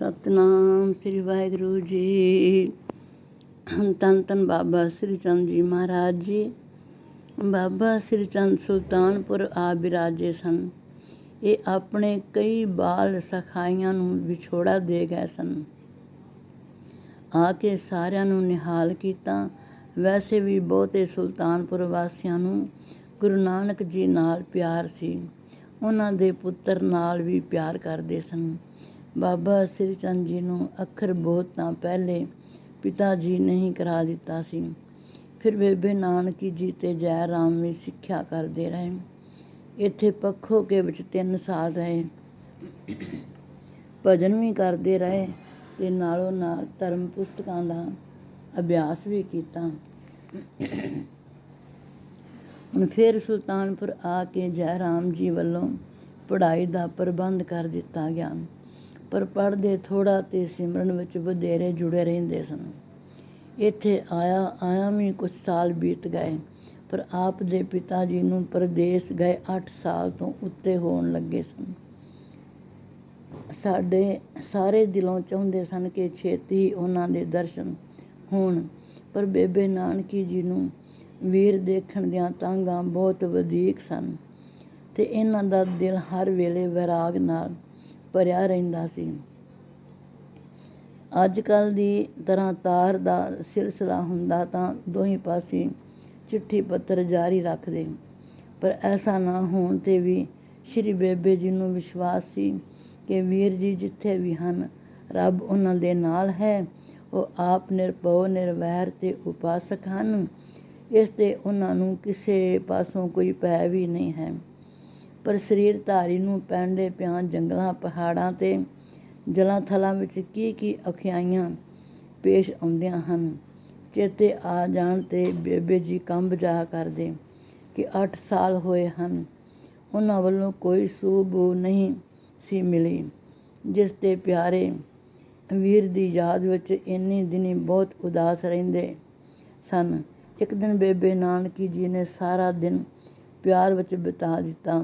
ਸਤਨਾਮ ਸ੍ਰੀ ਵਾਹਿਗੁਰੂ ਜੀ। ਧੰਨ ਧੰਨ ਬਾਬਾ ਸ੍ਰੀ ਚੰਦ ਜੀ ਮਹਾਰਾਜ ਜੀ। ਬਾਬਾ ਸ੍ਰੀ ਚੰਦ ਸੁਲਤਾਨਪੁਰ ਆ ਬਿਰਾਜੇ ਸਨ। ਇਹ ਆਪਣੇ ਕਈ ਬਾਲ ਸਖਾਈਆਂ ਨੂੰ ਵਿਛੋੜਾ ਦੇ ਗਏ ਸਨ। ਆ ਕੇ ਸਾਰਿਆਂ ਨੂੰ ਨਿਹਾਲ ਕੀਤਾ। ਵੈਸੇ ਵੀ ਬਹੁਤੇ ਸੁਲਤਾਨਪੁਰ ਵਾਸੀਆਂ ਨੂੰ ਗੁਰੂ ਨਾਨਕ ਜੀ ਨਾਲ ਪਿਆਰ ਸੀ। ਉਹਨਾਂ ਦੇ ਪੁੱਤਰ ਨਾਲ ਵੀ ਪਿਆਰ ਕਰਦੇ ਸਨ। ਬਾਬਾ ਸ੍ਰੀ ਚੰਦ ਜੀ ਨੂੰ ਅੱਖਰ ਬਹੁਤ ਤਾਂ ਪਹਿਲੇ ਪਿਤਾ ਜੀ ਨੇ ਹੀ ਕਰਾ ਦਿੱਤਾ ਸੀ। ਫਿਰ ਬੇਬੇ ਨਾਨਕੀ ਜੀ ਤੇ ਜੈ ਰਾਮ ਵੀ ਸਿੱਖਿਆ ਕਰਦੇ ਰਹੇ। ਇੱਥੇ ਪੱਖੋ ਕੇ ਵਿੱਚ 3 ਸਾਲ ਰਹੇ। ਭਜਨ ਵੀ ਕਰਦੇ ਰਹੇ ਤੇ ਨਾਲੋਂ ਨਾਲ ਧਰਮ ਪੁਸਤਕਾਂ ਦਾ ਅਭਿਆਸ ਵੀ ਕੀਤਾ। ਹੁਣ ਫਿਰ ਸੁਲਤਾਨਪੁਰ ਆ ਕੇ ਜੈ ਰਾਮ ਜੀ ਵੱਲੋਂ ਪੜ੍ਹਾਈ ਦਾ ਪ੍ਰਬੰਧ ਕਰ ਦਿੱਤਾ ਗਿਆ। ਪਰ ਪੜ੍ਹਦੇ ਥੋੜ੍ਹਾ ਤੇ ਸਿਮਰਨ ਵਿੱਚ ਵਧੇਰੇ ਜੁੜੇ ਰਹਿੰਦੇ ਸਨ। ਇੱਥੇ ਆਇਆ ਆਇਆ ਵੀ ਕੁਝ ਸਾਲ ਬੀਤ ਗਏ, ਪਰ ਆਪ ਦੇ ਪਿਤਾ ਜੀ ਨੂੰ ਪਰਦੇਸ ਗਏ ਅੱਠ ਸਾਲ ਤੋਂ ਉੱਤੇ ਹੋਣ ਲੱਗੇ ਸਨ। ਸਾਡੇ ਸਾਰੇ ਦਿਲੋਂ ਚਾਹੁੰਦੇ ਸਨ ਕਿ ਛੇਤੀ ਹੀ ਉਹਨਾਂ ਦੇ ਦਰਸ਼ਨ ਹੋਣ, ਪਰ ਬੇਬੇ ਨਾਨਕੀ ਜੀ ਨੂੰ ਵੀਰ ਦੇਖਣ ਦੀਆਂ ਤਾਂਘਾਂ ਬਹੁਤ ਵਧੀਕ ਸਨ ਤੇ ਇਹਨਾਂ ਦਾ ਦਿਲ ਹਰ ਵੇਲੇ ਵਿਰਾਗ ਨਾਲ ਭਰਿਆ ਰਹਿੰਦਾ ਸੀ। ਅੱਜ ਕੱਲ੍ਹ ਦੀ ਤਰ੍ਹਾਂ ਤਾਰ ਦਾ ਸਿਲਸਿਲਾ ਹੁੰਦਾ ਤਾਂ ਦੋਹੀਂ ਪਾਸੇ ਚਿੱਠੀ ਪੱਤਰ ਜਾਰੀ ਰੱਖਦੇ। ਪਰ ਐਸਾ ਨਾ ਹੋਣ ਤੇ ਵੀ ਸ਼੍ਰੀ ਬੇਬੇ ਜੀ ਨੂੰ ਵਿਸ਼ਵਾਸ ਸੀ ਕਿ ਵੀਰ ਜੀ ਜਿੱਥੇ ਵੀ ਹਨ, ਰੱਬ ਉਹਨਾਂ ਦੇ ਨਾਲ ਹੈ। ਉਹ ਆਪ ਨਿਰਭਉ, ਨਿਰਵੈਰ ਤੇ ਉਪਾਸਕ ਹਨ। ਇਸ ਤੇ ਉਹਨਾਂ ਨੂੰ ਕਿਸੇ ਪਾਸੋਂ ਕੋਈ ਭੈ ਵੀ ਨਹੀਂ ਹੈ। ਪਰ ਸਰੀਰਧਾਰੀ ਨੂੰ ਪੈਂਡੇ ਪਿਆਂ ਜੰਗਲਾਂ, ਪਹਾੜਾਂ ਤੇ ਜਲਾਂ ਥਲਾਂ ਵਿੱਚ ਕੀ ਕੀ ਅਖਿਆਈਆਂ ਪੇਸ਼ ਆਉਂਦੀਆਂ ਹਨ। ਚੇਤੇ ਆ ਜਾਣ ਤੇ ਬੇਬੇ ਜੀ ਕੰਬ ਜਾ ਕਰਦੇ ਕਿ 8 ਸਾਲ ਹੋਏ ਹਨ। ਉਹਨਾਂ ਵੱਲੋਂ ਕੋਈ ਸੂਬ ਨਹੀਂ ਸੀ ਮਿਲੀ, ਜਿਸ ਤੇ ਪਿਆਰੇ ਵੀਰ ਦੀ ਯਾਦ ਵਿੱਚ ਇੰਨੀ ਦਿਨੀਂ ਬਹੁਤ ਉਦਾਸ ਰਹਿੰਦੇ ਸਨ। ਇੱਕ ਦਿਨ ਬੇਬੇ ਨਾਨਕੀ ਜੀ ਨੇ ਸਾਰਾ ਦਿਨ ਪਿਆਰ ਵਿੱਚ ਬਿਤਾ ਦਿੱਤਾ।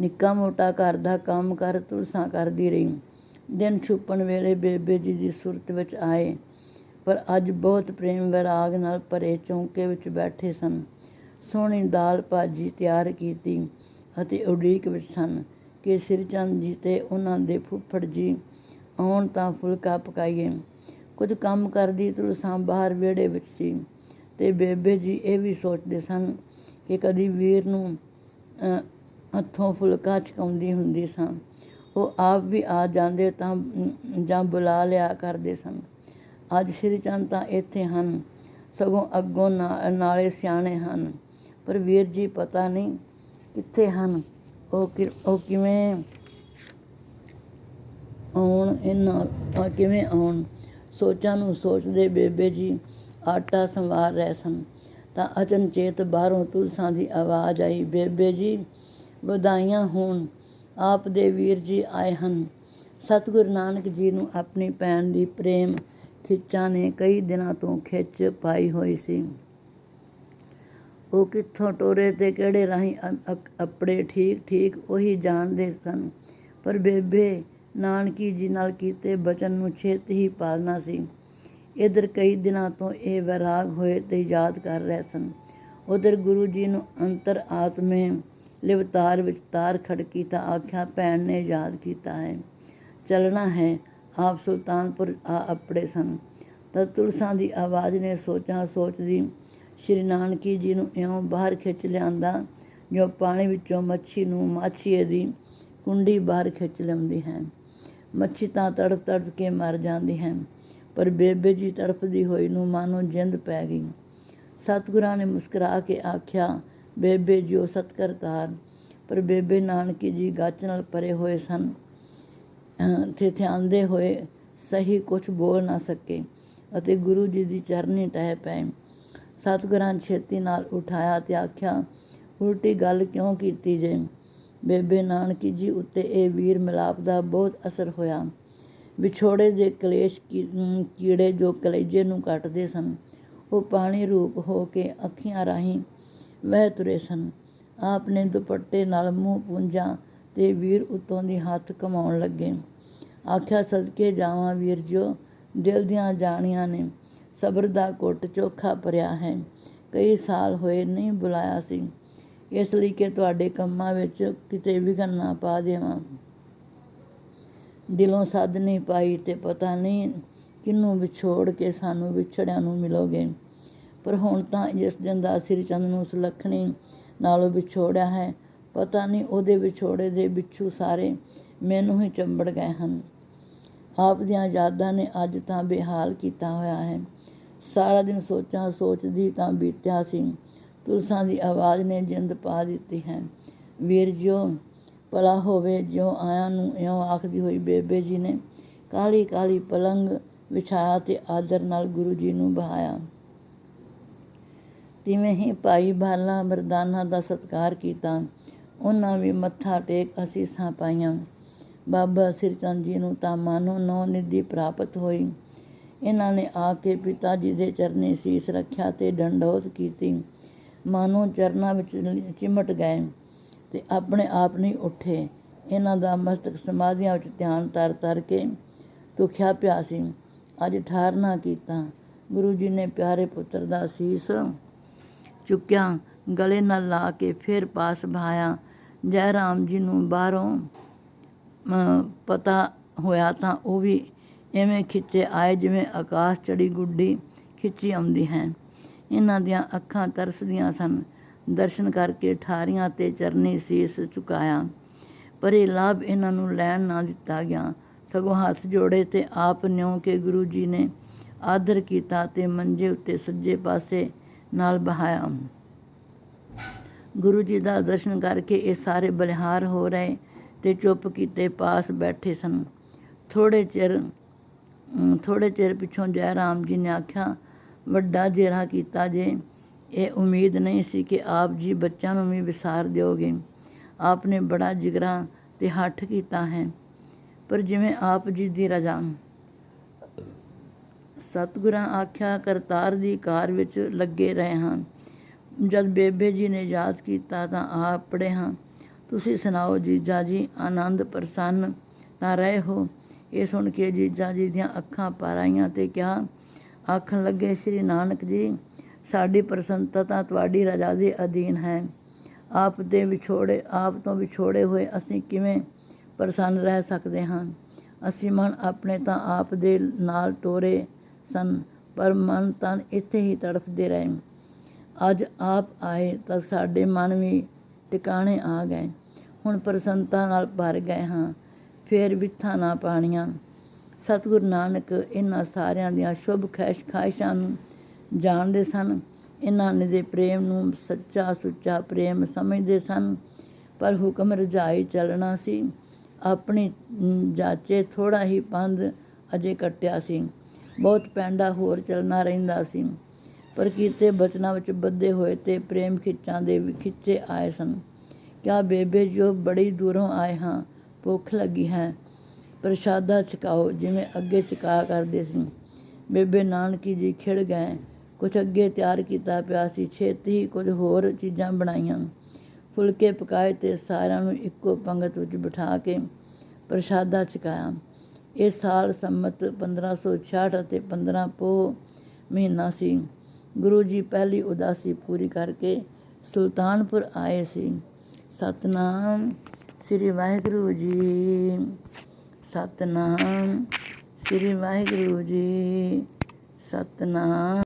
ਨਿੱਕਾ ਮੋਟਾ ਘਰ ਦਾ ਕੰਮ ਕਰ, ਤੁਲਸਾਂ ਕਰਦੀ ਰਹੀ। ਦਿਨ ਛੁਪਣ ਵੇਲੇ ਬੇਬੇ ਜੀ ਦੀ ਸੁਰਤ ਵਿੱਚ ਆਏ, ਪਰ ਅੱਜ ਬਹੁਤ ਪ੍ਰੇਮ ਵਿਰਾਗ ਨਾਲ ਭਰੇ ਚੌਂਕੇ ਵਿੱਚ ਬੈਠੇ ਸਨ। ਸੋਹਣੀ ਦਾਲ ਭਾਜੀ ਤਿਆਰ ਕੀਤੀ ਅਤੇ ਉਡੀਕ ਵਿੱਚ ਸਨ ਕਿ ਸਿਰਚੰਦ ਜੀ ਤੇ ਉਹਨਾਂ ਦੇ ਫੁੱਫੜ ਜੀ ਆਉਣ ਤਾਂ ਫੁਲਕਾ ਪਕਾਈਏ। ਕੁਝ ਕੰਮ ਕਰਦੀ ਤੁਲਸਾਂ ਬਾਹਰ ਵਿਹੜੇ ਵਿੱਚ ਸੀ ਤੇ ਬੇਬੇ ਜੀ ਇਹ ਵੀ ਸੋਚਦੇ ਸਨ ਕਿ ਕਦੀ ਵੀਰ ਨੂੰ ਹੱਥੋਂ ਫੁਲਕਾ ਚਕਾਉਂਦੀ ਹੁੰਦੀ ਸਾਂ। ਉਹ ਆਪ ਵੀ ਆ ਜਾਂਦੇ ਤਾਂ ਜਾਂ ਬੁਲਾ ਲਿਆ ਕਰਦੇ ਸਨ। ਅੱਜ ਸ਼੍ਰੀ ਚੰਦ ਤਾਂ ਇੱਥੇ ਹਨ। ਸਗੋਂ ਅੱਗੋਂ ਨਾ, ਨਾਲੇ ਸਿਆਣੇ ਹਨ। ਪਰ ਵੀਰ ਜੀ, ਪਤਾ ਨਹੀਂ ਕਿੱਥੇ ਹਨ? ਉਹ ਕਿ, ਉਹ ਕਿਵੇਂ ਆਉਣ ਇਹਨਾਂ ਕਿਵੇਂ ਆਉਣ? ਸੋਚਾਂ ਨੂੰ ਸੋਚਦੇ ਬੇਬੇ ਜੀ ਆਟਾ ਸੰਵਾਰ ਰਹੇ ਸਨ। ਤਾਂ ਅਚਨਚੇਤ ਬਾਹਰੋਂ ਤੁਲਸਾਂ ਦੀ ਆਵਾਜ਼ ਆਈ, ਬੇਬੇ ਜੀ ਵਧਾਈਆਂ ਹੋਣ। ਆਪ ਦੇ ਵੀਰ ਜੀ ਆਏ ਹਨ। ਸਤਿਗੁਰੂ ਨਾਨਕ ਜੀ ਨੂੰ ਆਪਣੀ ਭੈਣ ਦੀ ਪ੍ਰੇਮ ਖਿੱਚਾਂ ਨੇ ਕਈ ਦਿਨਾਂ ਤੋਂ ਖਿੱਚ ਪਾਈ ਹੋਈ ਸੀ। ਉਹ ਕਿੱਥੋਂ ਟੋਰੇ ਤੇ ਕਿਹੜੇ ਰਾਹੀਂ ਆਪਣੇ ਠੀਕ ਠੀਕ ਉਹੀ ਜਾਣਦੇ ਸਨ। ਪਰ ਬੇਬੇ ਨਾਨਕੀ ਜੀ ਨਾਲ ਕੀਤੇ ਬਚਨ ਨੂੰ ਛੇਤੀ ਹੀ ਪਾਲਣਾ ਸੀ। ਇਧਰ ਕਈ ਦਿਨਾਂ ਤੋਂ ਇਹ ਵਿਰਾਗ ਹੋਏ ਤੇ ਯਾਦ ਕਰ ਰਹੇ ਸਨ। ਉਧਰ ਗੁਰੂ ਜੀ ਨੂੰ ਅੰਤਰ ਆਤਮੇ ਲਿਵਤਾਰ ਵਿੱਚ ਤਾਰ ਖੜਕੀ ਤਾਂ ਆਖਿਆ, ਭੈਣ ਨੇ ਯਾਦ ਕੀਤਾ ਹੈ। ਚੱਲਣਾ ਹੈ, ਆਪ ਸੁਲਤਾਨਪੁਰ ਆ ਆਪਣੇ ਸਨ। ਤਾਂ ਤੁਲਸਾਂ ਦੀ ਆਵਾਜ਼ ਨੇ ਸੋਚਾਂ ਸੋਚਦੀ, ਸ਼੍ਰੀ ਨਾਨਕੀ ਜੀ ਨੂੰ ਇਉਂ ਬਾਹਰ ਖਿੱਚ ਲਿਆਂਦਾ, ਜੋ ਪਾਣੀ ਵਿੱਚੋਂ ਮੱਛੀ ਨੂੰ ਮਾਛੀਏ ਦੀ ਕੁੰਡੀ ਬਾਹਰ ਖਿੱਚ ਲਿਆਉਂਦੀ ਹੈ। ਮੱਛੀ ਤਾਂ ਤੜਫ ਤੜਫ ਕੇ ਮਰ ਜਾਂਦੀ ਹੈ, ਪਰ ਬੇਬੇ ਜੀ ਤੜਫਦੀ ਹੋਈ ਨੂੰ ਮਾਨੋ ਜਿੰਦ ਪੈ ਗਈ। ਸਤਿਗੁਰਾਂ ਨੇ ਮੁਸਕਰਾ ਕੇ ਆਖਿਆ ਬੇਬੇ ਜੀਓ ਉਹ ਸਤਕਰਤਾਰ ਪਰ ਬੇਬੇ ਨਾਨਕੀ ਜੀ ਗੱਚ ਨਾਲ ਪਰੇ ਹੋਏ ਸਨ। ਤੇ ਧਿਆਨਦੇ ਹੋਏ ਸਹੀ ਕੁਝ ਬੋਲ ਨਾ ਸਕੇ ਅਤੇ ਗੁਰੂ ਜੀ ਦੀ ਚਰਨੀ ਟਹਿ ਪਏ ਸਤਿਗੁਰਾਂ ਛੇਤੀ ਨਾਲ ਉਠਾਇਆ ਤੇ ਆਖਿਆ, ਉਲਟੀ ਗੱਲ ਕਿਉਂ ਕੀਤੀ ਜੇ? ਬੇਬੇ ਨਾਨਕੀ ਜੀ ਉੱਤੇ ਇਹ ਵੀਰ ਮਿਲਾਪ ਦਾ ਬਹੁਤ ਅਸਰ ਹੋਇਆ। ਵਿਛੋੜੇ ਦੇ ਕਲੇਸ਼ ਕੀੜੇ ਜੋ ਕਲੇਜੇ ਨੂੰ ਕੱਟਦੇ ਸਨ, ਉਹ ਪਾਣੀ ਰੂਪ ਹੋ ਕੇ ਅੱਖੀਆਂ ਰਾਹੀਂ ਵਹਿ ਤੁਰੇ ਸਨ। ਆਪ ਨੇ ਦੁਪੱਟੇ ਨਾਲ ਮੂੰਹ ਪੂੰਝਾ ਤੇ ਵੀਰ ਉੱਤੋਂ ਦੀ ਹੱਥ ਕਮਾਉਣ ਲੱਗੇ। ਆਖਿਆ, ਸਦਕੇ ਜਾਵਾਂ ਵੀਰ ਜਿਓ ਦਿਲ ਦੀਆਂ ਜਾਣੀਆਂ ਨੇ, ਸਬਰ ਦਾ ਘੁੱਟ ਚੋਖਾ ਭਰਿਆ ਹੈ। ਕਈ ਸਾਲ ਹੋਏ ਨਹੀਂ ਬੁਲਾਇਆ ਸੀ। ਇਸ ਲਈ ਕਿ ਤੁਹਾਡੇ ਕੰਮਾਂ ਵਿੱਚ ਕਿਤੇ ਵਿਘਨ ਨਾ ਪਾ ਦੇਵਾਂ। ਦਿਲੋਂ ਸੱਦ ਨਹੀਂ ਪਾਈ ਤੇ ਪਤਾ ਨਹੀਂ ਕਿਹਨੂੰ ਵਿਛੋੜ ਕੇ ਸਾਨੂੰ ਵਿਛੜਿਆਂ ਨੂੰ ਮਿਲੋਗੇ। ਪਰ ਹੁਣ ਤਾਂ ਜਿਸ ਦਿਨ ਦਾ ਸ੍ਰੀ ਚੰਦ ਨੂੰ ਸੁਲੱਖਣੀ ਨਾਲੋਂ ਵਿਛੋੜਿਆ ਹੈ। ਪਤਾ ਨਹੀਂ ਉਹਦੇ ਵਿਛੋੜੇ ਦੇ ਬਿੱਛੂ ਸਾਰੇ ਮੈਨੂੰ ਹੀ ਚੰਬੜ ਗਏ ਹਨ। ਆਪ ਦੀਆਂ ਯਾਦਾਂ ਨੇ ਅੱਜ ਤਾਂ ਬੇਹਾਲ ਕੀਤਾ ਹੋਇਆ ਹੈ। ਸਾਰਾ ਦਿਨ ਸੋਚਾਂ ਸੋਚਦੀ ਤਾਂ ਬੀਤਿਆ ਸੀ। ਤੁਲਸਾਂ ਦੀ ਆਵਾਜ਼ ਨੇ ਜਿੰਦ ਪਾ ਦਿੱਤੀ ਹੈ। ਵੀਰ ਜਿਓ, ਭਲਾ ਹੋਵੇ ਜਿਉਂ ਆਇਆਂ ਨੂੰ ਇਉਂ ਆਖਦੀ ਹੋਈ ਬੇਬੇ ਜੀ ਨੇ ਕਾਲੀ ਕਾਲੀ ਪਲੰਗ ਵਿਛਾਇਆ ਤੇ ਆਦਰ ਨਾਲ ਗੁਰੂ ਜੀ ਨੂੰ ਬਹਾਇਆ ਤਿਵੇਂ ਹੀ ਭਾਈ ਬਾਲਾ ਮਰਦਾਨਾ ਦਾ ਸਤਿਕਾਰ ਕੀਤਾ, ਉਹਨਾਂ ਵੀ ਮੱਥਾ ਟੇਕ ਅਸੀਸਾਂ ਪਾਈਆਂ। ਬਾਬਾ ਸਿਰਚੰਦ ਜੀ ਨੂੰ ਤਾਂ ਮਾਨੋ ਨੌ ਨਿਧੀ ਪ੍ਰਾਪਤ ਹੋਈ। ਇਹਨਾਂ ਨੇ ਆ ਕੇ ਪਿਤਾ ਜੀ ਦੇ ਚਰਨੀ ਸੀਸ ਰੱਖਿਆ ਤੇ ਡੰਡੋਤ ਕੀਤੀ। ਮਾਨੋ ਚਰਨਾਂ ਵਿੱਚ ਚਿਮਟ ਗਏ ਤੇ ਆਪਣੇ ਆਪ ਨਹੀਂ ਉੱਠੇ। ਇਹਨਾਂ ਦਾ ਮਸਤਕ ਸਮਾਧੀਆਂ ਵਿੱਚ ਧਿਆਨ ਤਰ ਤਰ ਕੇ ਦੁਖਿਆ ਪਿਆ ਸੀ। ਅੱਜ ਠਾਰਨਾ ਕੀਤਾ। ਗੁਰੂ ਜੀ ਨੇ ਪਿਆਰੇ ਪੁੱਤਰ ਦਾ ਸੀਸ ਚੁੱਕਿਆ, ਗਲੇ ਨਾਲ ਲਾ ਕੇ ਫਿਰ ਪਾਸ ਬਹਾਇਆ। ਜੈ ਰਾਮ ਜੀ ਨੂੰ ਬਾਹਰੋਂ ਪਤਾ ਹੋਇਆ ਤਾਂ ਉਹ ਵੀ ਐਵੇਂ ਖਿੱਚੇ ਆਏ ਜਿਵੇਂ ਆਕਾਸ਼ ਚੜੀ ਗੁੱਡੀ ਖਿੱਚੀ ਆਉਂਦੀ ਹੈ। ਇਹਨਾਂ ਦੀਆਂ ਅੱਖਾਂ ਤਰਸਦੀਆਂ ਸਨ। ਦਰਸ਼ਨ ਕਰਕੇ ਠਾਰੀਆਂ ਤੇ ਚਰਨੀ ਸੀਸ ਝੁਕਾਇਆ। ਪਰ ਇਹ ਲਾਭ ਇਹਨਾਂ ਨੂੰ ਲੈਣ ਨਾ ਦਿੱਤਾ ਗਿਆ। ਸਗੋਂ ਹੱਥ ਜੋੜੇ ਤੇ ਆਪ ਨਿਉ ਕੇ ਗੁਰੂ ਜੀ ਨੇ ਆਦਰ ਕੀਤਾ ਤੇ ਮੰਜੇ ਉੱਤੇ ਸੱਜੇ ਪਾਸੇ ਨਾਲ ਬਹਾਇਆ। ਗੁਰੂ ਜੀ ਦਾ ਦਰਸ਼ਨ ਕਰਕੇ ਇਹ ਸਾਰੇ ਬਲਿਹਾਰ ਹੋ ਰਹੇ ਤੇ ਚੁੱਪ ਕੀਤੇ ਪਾਸ ਬੈਠੇ ਸਨ। ਥੋੜੇ ਚਿਰ ਥੋੜੇ ਚਿਰ ਪਿੱਛੋਂ ਜੈ ਰਾਮ ਜੀ ਨੇ ਆਖਿਆ, ਵੱਡਾ ਜੇਰਾ ਕੀਤਾ ਜੇ, ਇਹ ਉਮੀਦ ਨਹੀਂ ਸੀ ਕਿ ਆਪ ਜੀ ਬੱਚਿਆਂ ਨੂੰ ਵੀ ਵਿਸਾਰ ਦਿਓਗੇ। ਆਪ ਨੇ ਬੜਾ ਜਿਗਰਾ ਤੇ ਹੱਠ ਕੀਤਾ ਹੈ, ਪਰ ਜਿਵੇਂ ਆਪ ਜੀ ਦੀ ਰਜ਼ਾ ਸਤਿਗੁਰਾਂ ਆਖਿਆ, ਕਰਤਾਰ ਦੀ ਕਾਰ ਵਿੱਚ ਲੱਗੇ ਰਹੇ ਹਾਂ ਜਦ ਬੇਬੇ ਜੀ ਨੇ ਯਾਦ ਕੀਤਾ ਤਾਂ ਆਪ ਪੜ੍ਹੇ ਹਾਂ। ਤੁਸੀਂ ਸੁਣਾਓ ਜੀਜਾ ਜੀ, ਆਨੰਦ ਪ੍ਰਸੰਨ ਤਾਂ ਰਹੇ ਹੋ? ਇਹ ਸੁਣ ਕੇ ਜੀਜਾ ਜੀ ਦੀਆਂ ਅੱਖਾਂ ਭਰ ਆਈਆਂ ਤੇ ਕਿਹਾ, ਆਖਣ ਲੱਗੇ, ਸ੍ਰੀ ਨਾਨਕ ਜੀ, ਸਾਡੀ ਪ੍ਰਸੰਨਤਾ ਤਾਂ ਤੁਹਾਡੀ ਰਜ਼ਾ ਦੇ ਅਧੀਨ ਹੈ। ਆਪ ਦੇ ਵਿਛੋੜੇ, ਆਪ ਤੋਂ ਵਿਛੋੜੇ ਹੋਏ ਅਸੀਂ ਕਿਵੇਂ ਪ੍ਰਸੰਨ ਰਹਿ ਸਕਦੇ ਹਾਂ? ਅਸੀਂ ਮਨ ਆਪਣੇ ਤਾਂ ਆਪ ਦੇ ਨਾਲ ਟੋਰੇ ਸਨ, ਪਰ ਮਨ ਤਨ ਇੱਥੇ ਹੀ ਤੜਫਦੇ ਰਹੇ। ਅੱਜ ਆਪ ਆਏ ਤਾਂ ਸਾਡੇ ਮਨ ਵੀ ਟਿਕਾਣੇ ਆ ਗਏ। ਹੁਣ ਪ੍ਰਸੰਨਤਾ ਨਾਲ ਭਰ ਗਏ ਹਾਂ, ਫੇਰ ਵਿਥਾ ਨਾ ਪਾਣੀਆਂ। ਸਤਿਗੁਰੂ ਨਾਨਕ ਇਹਨਾਂ ਸਾਰਿਆਂ ਦੀਆਂ ਸ਼ੁਭ ਖੈਸ਼ ਖਾਇਸ਼ਾਂ ਨੂੰ ਜਾਣਦੇ ਸਨ। ਇਹਨਾਂ ਨੇ ਦੇ ਪ੍ਰੇਮ ਨੂੰ ਸੱਚਾ ਸੁੱਚਾ ਪ੍ਰੇਮ ਸਮਝਦੇ ਸਨ। ਪਰ ਹੁਕਮ ਰਜਾਈ ਚੱਲਣਾ ਸੀ। ਆਪਣੀ ਜਾਚੇ ਥੋੜਾ ਹੀ ਪੰਧ ਅਜੇ ਕੱਟਿਆ ਸੀ। ਬਹੁਤ ਪੈਂਡਾ ਹੋਰ ਚੱਲਣਾ ਰਹਿੰਦਾ ਸੀ। ਪਰ ਕੀਤੇ ਬਚਨਾਂ ਵਿੱਚ ਬੱਧੇ ਹੋਏ ਤੇ ਪ੍ਰੇਮ ਖਿੱਚਾਂ ਦੇ ਖਿੱਚੇ ਆਏ ਸਨ। ਕਿਆ ਬੇਬੇ ਜੋ ਬੜੀ ਦੂਰੋਂ ਆਏ ਹਾਂ, ਭੁੱਖ ਲੱਗੀ ਹੈ। ਪ੍ਰਸ਼ਾਦਾ ਛਕਾਓ, ਜਿਵੇਂ ਅੱਗੇ ਛਕਾ ਕਰਦੇ ਸੀ। ਬੇਬੇ ਨਾਨਕੀ ਜੀ ਖਿੜ ਗਏ। ਕੁਛ ਅੱਗੇ ਤਿਆਰ ਕੀਤਾ ਪਿਆ ਸੀ, ਛੇਤੀ ਹੀ ਕੁਝ ਹੋਰ ਚੀਜ਼ਾਂ ਬਣਾਈਆਂ। ਫੁਲਕੇ ਪਕਾਏ ਤੇ ਸਾਰਿਆਂ ਨੂੰ ਇੱਕੋ ਪੰਗਤ ਵਿੱਚ ਬਿਠਾ ਕੇ ਪ੍ਰਸ਼ਾਦਾ ਛਕਾਇਆ। ਇਹ ਸਾਲ ਸੰਮਤ 1566 ਅਤੇ 15 ਪੋ ਮਹੀਨਾ ਸੀ। ਗੁਰੂ ਜੀ ਪਹਿਲੀ ਉਦਾਸੀ ਪੂਰੀ ਕਰਕੇ ਸੁਲਤਾਨਪੁਰ ਆਏ ਸੀ। ਸਤਨਾਮ ਸ੍ਰੀ ਵਾਹਿਗੁਰੂ ਜੀ, ਸਤਨਾਮ ਸ੍ਰੀ ਵਾਹਿਗੁਰੂ ਜੀ, ਸਤਨਾਮ